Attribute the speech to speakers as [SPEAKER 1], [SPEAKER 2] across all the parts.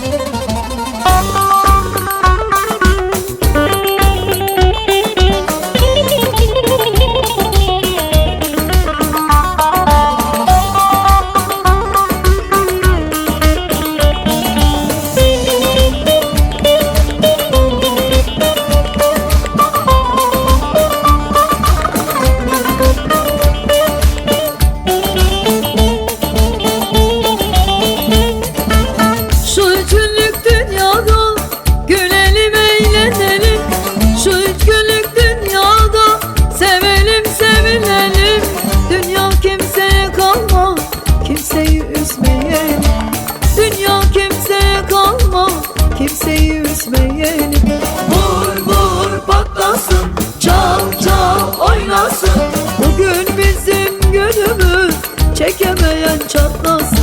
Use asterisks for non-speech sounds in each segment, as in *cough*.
[SPEAKER 1] Thank you. Yan çatlasın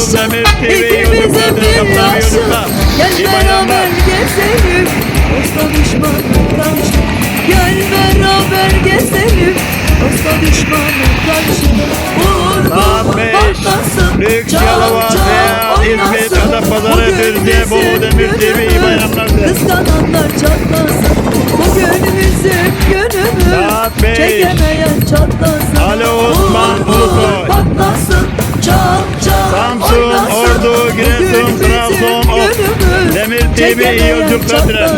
[SPEAKER 1] Demir TV'yi kaplamıyorum da. Gel beraber gezelim. Dosta düşman karşı. Gel beraber gezelim. Dosta düşman karşı.
[SPEAKER 2] Vurdu
[SPEAKER 1] patlasın. Lüks
[SPEAKER 2] Yalova veya İzmir Adapazarı Düzce
[SPEAKER 1] Boğu
[SPEAKER 2] Demir TV'yi bayramlarda.
[SPEAKER 1] Kıskananlar çatlasın. Bugün bizim günümüz. Çekemeyen çatlasın.
[SPEAKER 2] Alo Osman Ulusoy.
[SPEAKER 1] Patlasın.
[SPEAKER 2] TV iyi yolculuklar.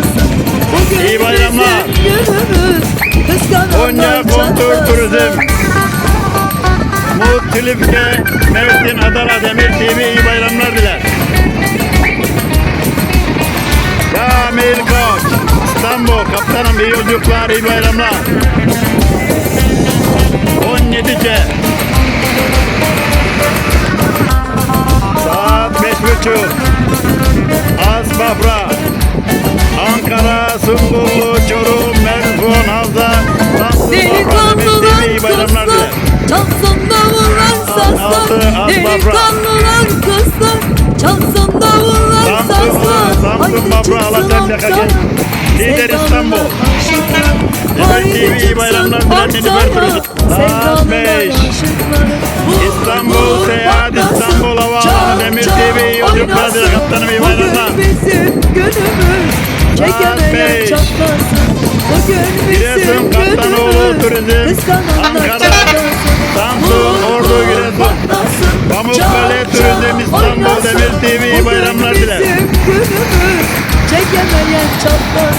[SPEAKER 2] İyi bayramlar. Konya Kontur Turizm. Mut Tilifke, Mersin, Adana, Demir TV iyi bayramlar diler. Kamil Koç, İstanbul, Kaptanım iyi yolculuklar, iyi bayramlar. 17
[SPEAKER 1] C.
[SPEAKER 2] Çakacan, Lider İstanbul.
[SPEAKER 1] İbrahim
[SPEAKER 2] TV iyi bayramlar dilen Nilüfer Turgut. Saat
[SPEAKER 1] 5.
[SPEAKER 2] İstanbul Seyahat İstanbul Havaalanı Demir TV iyi yolculuklar
[SPEAKER 1] dilen
[SPEAKER 2] kaptanım iyi bayramlar.
[SPEAKER 1] Saat 5.
[SPEAKER 2] Giresun
[SPEAKER 1] Kaptanoğlu
[SPEAKER 2] Turizm Ankara Samsun
[SPEAKER 1] çekemeyen
[SPEAKER 2] çatlar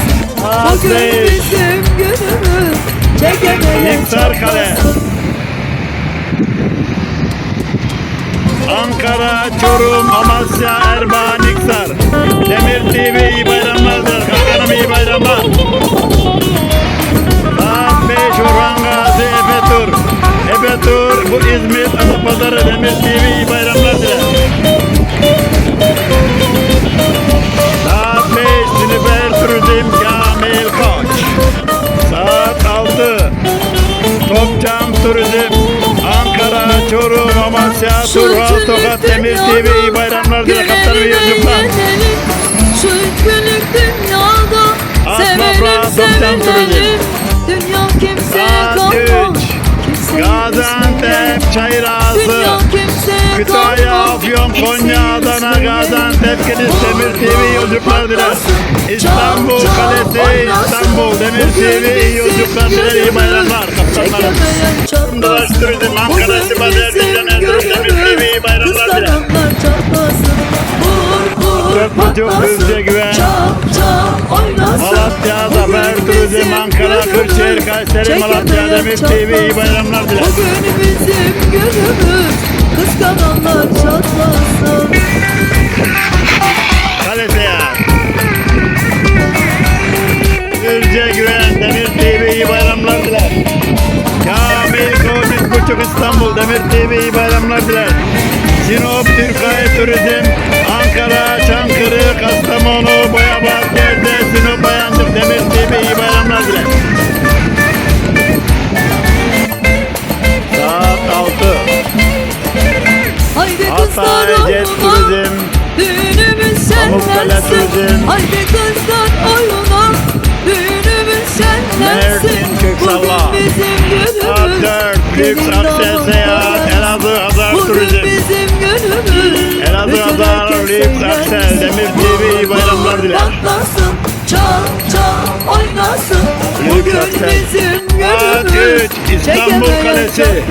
[SPEAKER 1] Bugün bizim günümüz. Çekemeyen çatlar
[SPEAKER 2] Ankara, Çorum, Amasya,
[SPEAKER 1] Erman,
[SPEAKER 2] İksar.
[SPEAKER 1] Severim Dünya
[SPEAKER 2] Saat
[SPEAKER 1] kalmaz
[SPEAKER 2] 3
[SPEAKER 1] Kimseye
[SPEAKER 2] Gaziantep,
[SPEAKER 1] Dünya kimseye
[SPEAKER 2] Kütahya. Afyon, Konya, Adana, Gaziantep, Kilis, Demir TV yolculuklar diler. İstanbul Kalesi, İstanbul, Demir TV iyi yolculuklar diler. İyi bayramlar kaptanlarım.
[SPEAKER 1] Çekemeyen çatlasın.
[SPEAKER 2] Dolaş Turizm, Ankara, Sivas, Erzincan, Erzurum, Demir. TV iyi bayramlar diler. Dört buçuk. Düzce Güven.
[SPEAKER 1] Çap çap
[SPEAKER 2] Ankara, Kırşehir. Kayseri, Malatya, Demir TV iyi bayramlar diler.
[SPEAKER 1] Bugün bizim günümüz. Kıskananlar çatlasın.
[SPEAKER 2] Kale Seyahat. Gürce Güven, Demir TV iyi bayramlar diler. Kamil üç buçuk İstanbul, Demir TV iyi bayramlar diler. Sinop, Türkiye Turizm, Ankara, Çankırı, Kastamonu, Boyabat, Gebze, Sinop, Lüks Seyahat. Elazığ,
[SPEAKER 1] Bugün
[SPEAKER 2] Turizm.
[SPEAKER 1] bizim.
[SPEAKER 2] Elazığ,
[SPEAKER 1] herkes
[SPEAKER 2] Lüks
[SPEAKER 1] eğlensin.
[SPEAKER 2] Demir TV iyi bayramlar diler.
[SPEAKER 1] Patlasın. Çal çal oynasın.
[SPEAKER 2] Lüks
[SPEAKER 1] Bugün
[SPEAKER 2] Akses.
[SPEAKER 1] bizim
[SPEAKER 2] üç, İstanbul Kalesi.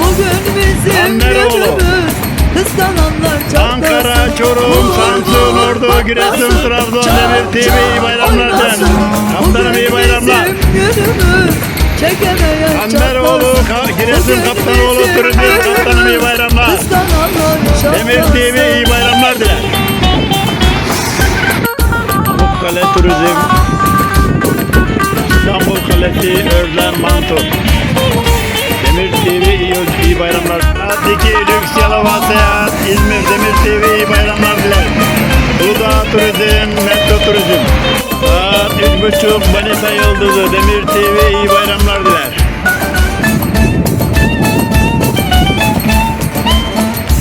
[SPEAKER 1] Bugün bizim günümüz. Kıskananlar çatlasın.
[SPEAKER 2] Ankara, Çorum, Samsun, Ordu, Giresun. Trabzon, Demir TV iyi bayramlar diler. Kaptanım iyi
[SPEAKER 1] Bugün
[SPEAKER 2] bayramlar.
[SPEAKER 1] bizim günümüz. Çekemeyen
[SPEAKER 2] Anderoğlu,
[SPEAKER 1] çatlasın.
[SPEAKER 2] Ka- Giresun Kaptanoğlu, Turizm. Kaptanım iyi bayramlar. Demir. TV iyi bayramlar diler. Pamukkale Turizm, İstanbul Kalesi, Özlem Mantur. Demir TV iyi, iyi bayramlar. Saat 2 Lüks Yalova Seyahat, İzmir Demir TV iyi bayramlar diler. Uludağ Turizm, Metro Turizm. Saat 3.30 Manisa Yıldızı, Demir TV iyi bayramlar diler.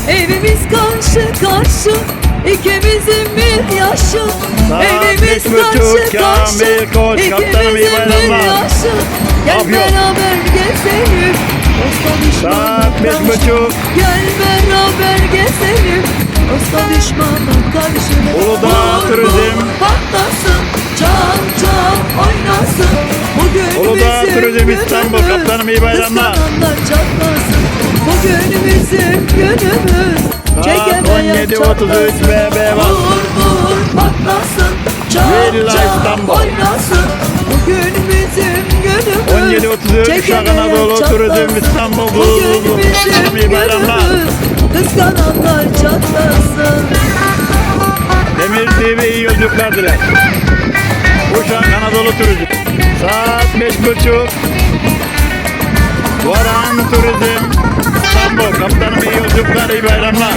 [SPEAKER 1] Evimiz karşı karşı ikimizin bir yaşı
[SPEAKER 2] Saat
[SPEAKER 1] Evimiz karşı karşı
[SPEAKER 2] Kamil Koç, kaptanım iyi
[SPEAKER 1] ikimizin bir
[SPEAKER 2] bayramlar.
[SPEAKER 1] yaşı Gel
[SPEAKER 2] Afyon.
[SPEAKER 1] beraber gezelim Dosta
[SPEAKER 2] Saat beş buçuk.
[SPEAKER 1] Gel beraber gezelim Dosta düşmana karşı
[SPEAKER 2] Turizm.
[SPEAKER 1] vur, Patlasın Çal çal oynasın Bugün bizim
[SPEAKER 2] Turizm İstanbul, kaptanım iyi bayramlar.
[SPEAKER 1] Çatlasın Bugün bizim günümüz
[SPEAKER 2] Saat
[SPEAKER 1] Çekemeyen
[SPEAKER 2] 17.33
[SPEAKER 1] çatlasın.
[SPEAKER 2] BB var.
[SPEAKER 1] Vur vur patlasın Çal çal oynasın Bugün bizim günümüz
[SPEAKER 2] 17.33 Uşak Anadolu. Turizm İstanbul.
[SPEAKER 1] Bugün bizim
[SPEAKER 2] bayramlar.
[SPEAKER 1] günümüz Kıskananlar çatlasın
[SPEAKER 2] Demir TV iyi yolculuklar diler. Uşak Anadolu Turizm. Saat 5.30 Varan Turizm İstanbul. Kaptanım iyi yolculuklar, iyi bayramlar.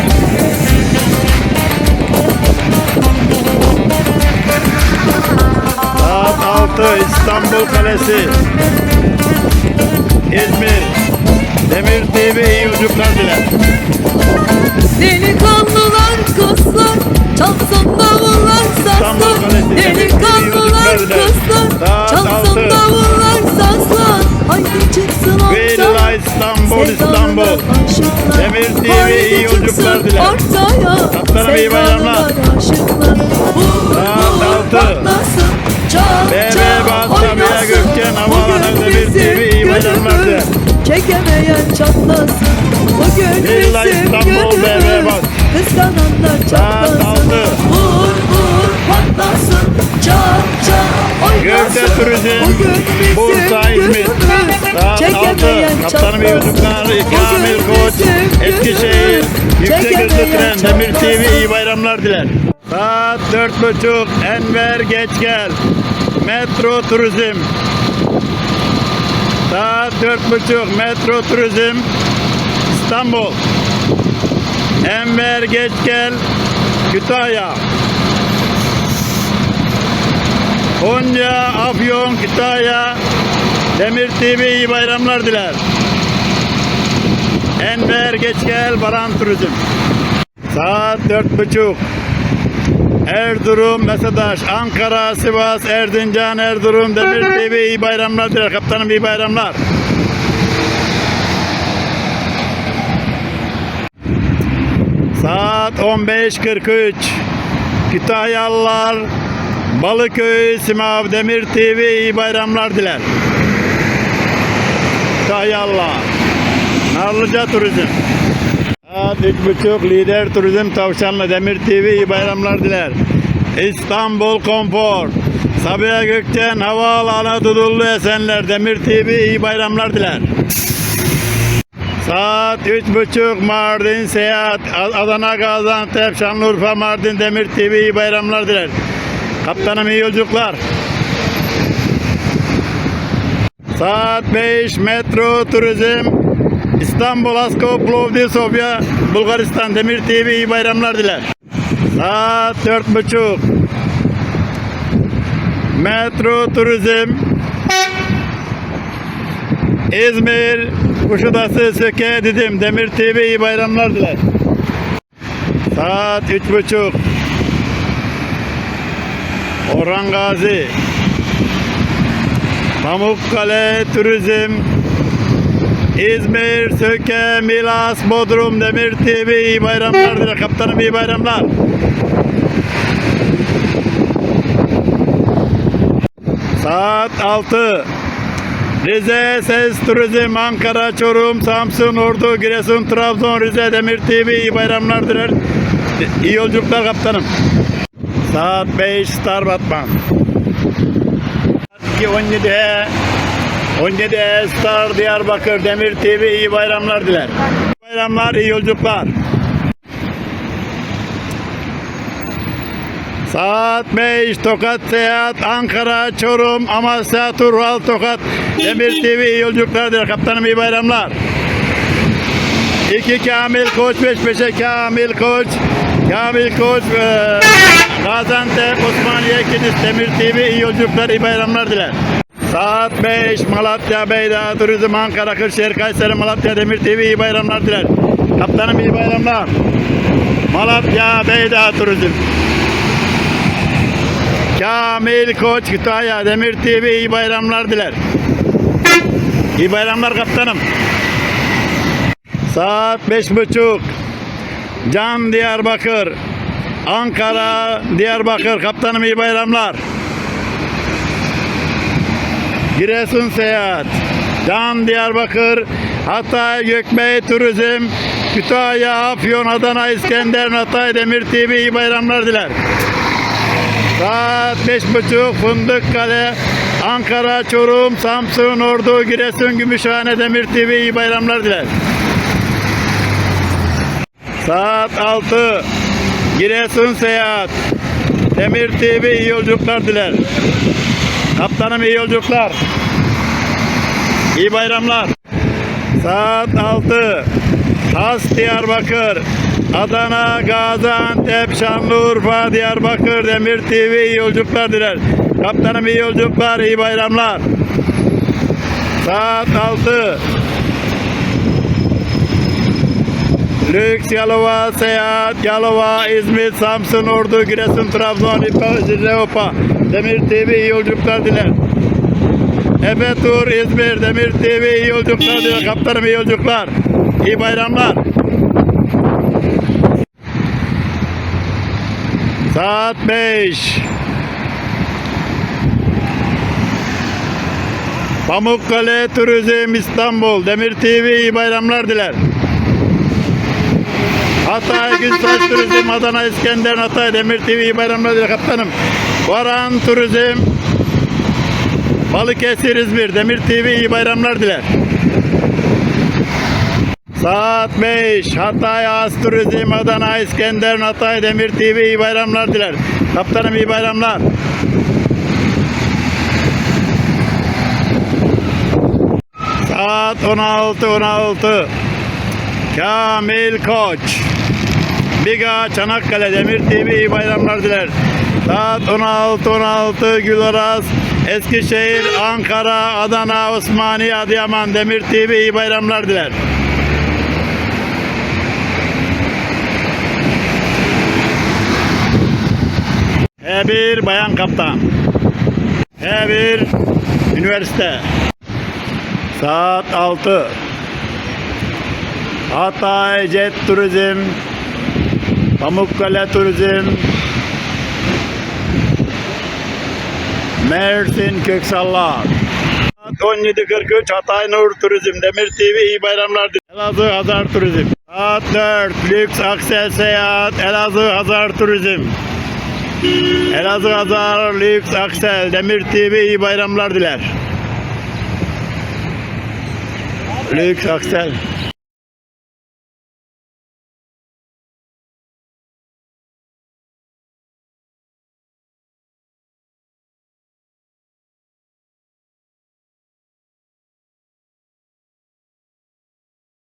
[SPEAKER 2] Saat 6 İstanbul Kalesi. İzmir. Demir TV iyi yolculuklar diler.
[SPEAKER 1] Delikanlılar kızlar Çalsın davullar sazlar Delikanlılar kızlar Çalsın davullar sazlar Haydi çıksın
[SPEAKER 2] Villa İstanbul, İstanbul. Demir TV iyi yolculuklar diler.
[SPEAKER 1] Ortaya
[SPEAKER 2] Kaptanım iyi bayramlar. Saat
[SPEAKER 1] vur,
[SPEAKER 2] altı.
[SPEAKER 1] patlasın. Çal,
[SPEAKER 2] BB
[SPEAKER 1] oynasın.
[SPEAKER 2] Gökçen, Havaalanı,
[SPEAKER 1] Bugün
[SPEAKER 2] Demir
[SPEAKER 1] bizim
[SPEAKER 2] TV iyi bayramlar diler.
[SPEAKER 1] Çekemeyen çatlasın
[SPEAKER 2] Villa İstanbul. BB Bas.
[SPEAKER 1] Kıskananlar çatlasın. Vur vur patlasın Çal çal oynasın
[SPEAKER 2] Gökçe Turizm, Bursa, İzmir. Saat
[SPEAKER 1] Çekemeyen
[SPEAKER 2] 6. Kaptanım
[SPEAKER 1] çatlasın.
[SPEAKER 2] yolculuklar. Kamil Koç. Eskişehir. Yüksek hızlı tren. Demir TV iyi bayramlar diler. Saat dört buçuk. Enver geç gel. Metro Turizm. Saat dört buçuk. Metro Turizm. İstanbul. Enver geç gel. Kütahya. Konya, Afyon, Kütahya, Demir TV iyi bayramlar diler. Enver geç gel Baran Turizm. Saat dört buçuk. Erzurum, Mesadaş, Ankara, Sivas, Erzincan, Erzurum, Demir TV iyi bayramlar diler. Kaptanım iyi bayramlar. Saat 15.43. Kütahyalılar, Balıköy, Simav, Demir TV iyi bayramlar diler. Kütahyalılar. Narlıca Turizm. Saat üç buçuk Lider Turizm Tavşanlı Demir TV iyi bayramlar diler. İstanbul Konfor. Sabiha Gökçen Havaalanı Dudullu Esenler Demir TV iyi bayramlar diler. Saat üç buçuk Mardin Seyahat Adana Gaziantep Şanlıurfa Mardin Demir TV iyi bayramlar diler. Kaptanım iyi yolculuklar. Saat 5 Metro Turizm İstanbul Asko Plovdiv Sofya Bulgaristan Demir TV iyi bayramlar diler. Saat dört buçuk Metro Turizm İzmir Kuşadası Söke Didim Demir TV iyi bayramlar diler. Saat üç buçuk Orhan Gazi Pamukkale Turizm İzmir, Söke, Milas, Bodrum, Demir TV iyi bayramlar diler. Kaptanım iyi bayramlar. Saat 6. Rize Ses Turizm Ankara, Çorum, Samsun, Ordu, Giresun, Trabzon, Rize, Demir TV iyi bayramlar diler. İyi yolculuklar kaptanım. Saat 5 Star Batman. 17'ye 17 Star Diyarbakır Demir TV iyi bayramlar diler. İyi bayramlar, iyi yolculuklar. Saat 5 Tokat Seyahat Ankara Çorum Amasya Turhal Tokat *laughs* Demir TV iyi yolculuklar diler. Kaptanım iyi bayramlar. 2 Kamil Koç 5 5'e Kamil Koç Kamil Koç e, Gaziantep Osmaniye Kilis Demir TV iyi yolculuklar iyi bayramlar diler. Saat 5 Malatya Beyda Turizm Ankara Kırşehir Kayseri Malatya Demir TV iyi bayramlar diler. Kaptanım iyi bayramlar. Malatya Beyda Turizm. Kamil Koç Kütahya Demir TV iyi bayramlar diler. İyi bayramlar kaptanım. Saat beş buçuk. Can Diyarbakır. Ankara Diyarbakır kaptanım iyi bayramlar. Giresun Seyahat. Can Diyarbakır. Hatay Gökbey Turizm. Kütahya Afyon Adana İskender Hatay Demir TV iyi bayramlar diler. Saat beş buçuk Fındık Kale Ankara, Çorum, Samsun, Ordu, Giresun, Gümüşhane, Demir TV iyi bayramlar diler. Saat 6 Giresun Seyahat Demir TV iyi yolculuklar diler. Kaptanım iyi yolculuklar. İyi bayramlar. Saat 6 Has Diyarbakır Adana, Gaziantep, Şanlıurfa, Diyarbakır, Demir TV iyi yolculuklar diler. Kaptanım iyi yolculuklar, iyi bayramlar. Saat 6 Lüks Yalova, Seyahat, Yalova, İzmir, Samsun, Ordu, Giresun, Trabzon, İpa, Zirreopa, Demir TV iyi yolculuklar diler. Efe Tur, İzmir, Demir TV iyi yolculuklar diler. Kaptanım iyi yolculuklar. İyi bayramlar. Saat 5. Pamukkale Turizm İstanbul Demir TV iyi bayramlar diler. Hatay *laughs* Gülsaç Turizm Adana İskender Hatay Demir TV iyi bayramlar diler kaptanım. Varan Turizm Balıkesir, İzmir, Demir TV iyi bayramlar diler. Saat 5, Hatay Az Turizm, Adana, İskender, Hatay, Demir TV iyi bayramlar diler. Kaptanım iyi bayramlar. Saat 16, 16. Kamil Koç. Biga Çanakkale Demir TV iyi bayramlar diler. Saat 16 16 Gülaraz Eskişehir, Ankara, Adana, Osmaniye, Adıyaman Demir TV iyi bayramlar diler. E1 Bayan Kaptan. E1 Üniversite. Saat 6. Hatay Jet Turizm. Pamukkale Turizm. Mersin Köksallar. Saat 17.43 Hatay Nur Turizm. Demir TV iyi bayramlar. Elazığ Hazar Turizm. Saat 4 Lüks Aksel Seyahat. Elazığ Hazar Turizm. Elazığ Hazar Lüks Aksel. Demir TV iyi bayramlar diler. Lüks Aksel.